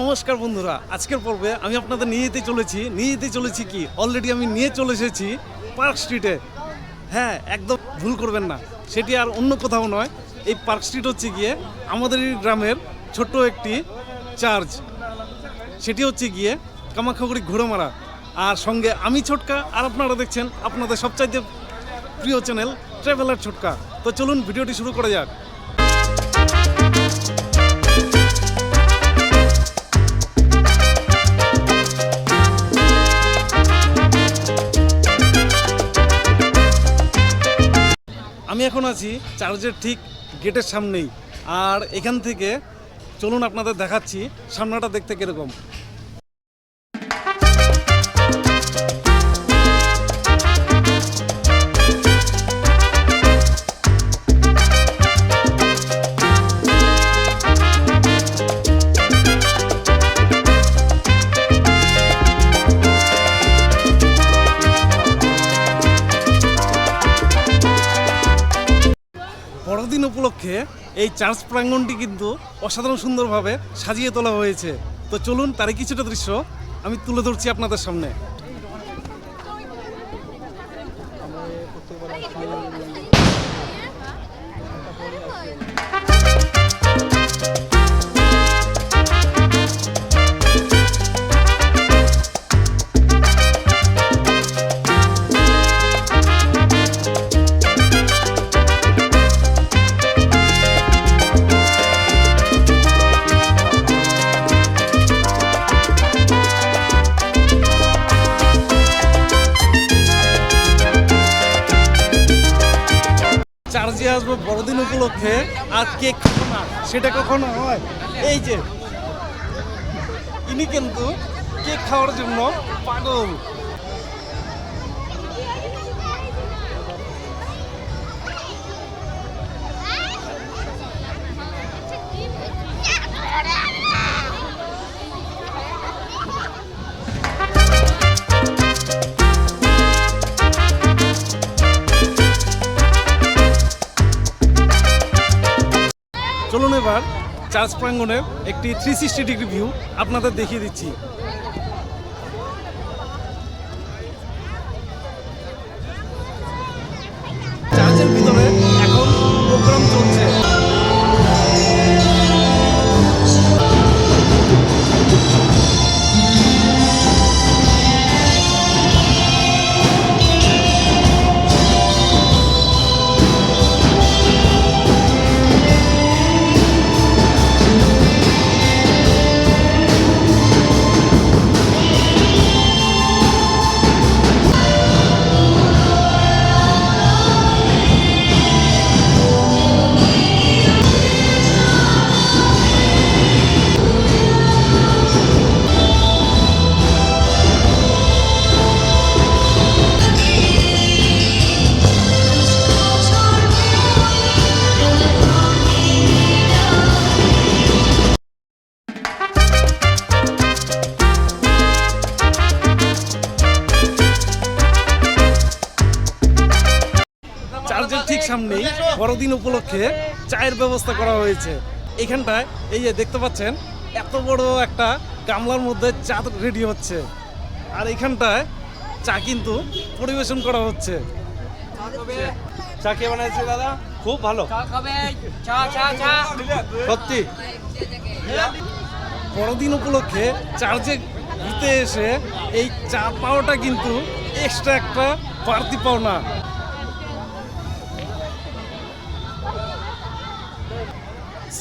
নমস্কার বন্ধুরা, আজকের পর্বে আমি আপনাদের নিয়ে যেতে চলেছি নিয়ে যেতে চলেছি কি? অলরেডি আমি নিয়ে চলে এসেছি পার্ক স্ট্রিটে হ্যাঁ একদম ভুল করবেন না, সেটি আর অন্য কোথাও নয়। এই পার্ক স্ট্রিট হচ্ছে গিয়ে আমাদের গ্রামের ছোট্ট একটি চার্চ সেটি হচ্ছে গিয়ে কামাখ্যাগুড়ি মারা আর সঙ্গে আমি ছোটকা, আর আপনারা দেখছেন আপনাদের সবচাইতে প্রিয় চ্যানেল ট্রাভেলার ছোটকা। তো চলুন ভিডিওটি শুরু করা যাক। আমি এখন আছি চার্চের ঠিক গেটের সামনেই। আর এখান থেকে চলুন আপনাদের দেখাচ্ছি সামনাটা দেখতে কীরকম। বড়দিন উপলক্ষে এই চার্চ প্রাঙ্গনটি কিন্তু অসাধারণ সুন্দরভাবে সাজিয়ে তোলা হয়েছে। তো চলুন তারই কিছুটা দৃশ্য আমি তুলে ধরছি আপনাদের সামনে। আসব বড়দিন উপলক্ষে। আর কেক সেটা কখনো হয়? এই যে, ইনি কিন্তু কেক খাওয়ার জন্য পাগল। এবার চার্চ প্রাঙ্গণের একটি থ্রি সিক্সটি ডিগ্রি ভিউ আপনাদের দেখিয়ে দিচ্ছি। চার্চের ভিতরে এখন প্রোগ্রাম চলছে। চার্চের ঠিক সামনেই বড়দিন উপলক্ষে চায়ের ব্যবস্থা করা হয়েছে। এখানটায় এই যে দেখতে পাচ্ছেন এত বড় একটা গামলার মধ্যে চা রেডি হচ্ছে। আর এখানটায় চা কিন্তু পরিবেশন করা হচ্ছে। চা কে বানাইছে দাদা? খুব ভালো। সত্যি। বড়দিন উপলক্ষে চার্চে ঘুরতে এসে এই চা পাওয়াটা কিন্তু এক্সট্রা একটা বাড়তি পাওনা।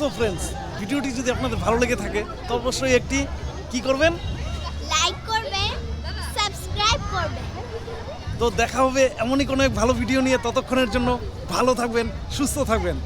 সো ফ্রেন্ডস ভিডিওটি যদি আপনাদের ভালো লেগে থাকে তো অবশ্যই একটি কি করবেন? লাইক করবেন সাবস্ক্রাইব করবেন। তো দেখা হবে এমনই কোনো এক ভালো ভিডিও নিয়ে ততক্ষণের জন্য ভালো থাকবেন সুস্থ থাকবেন।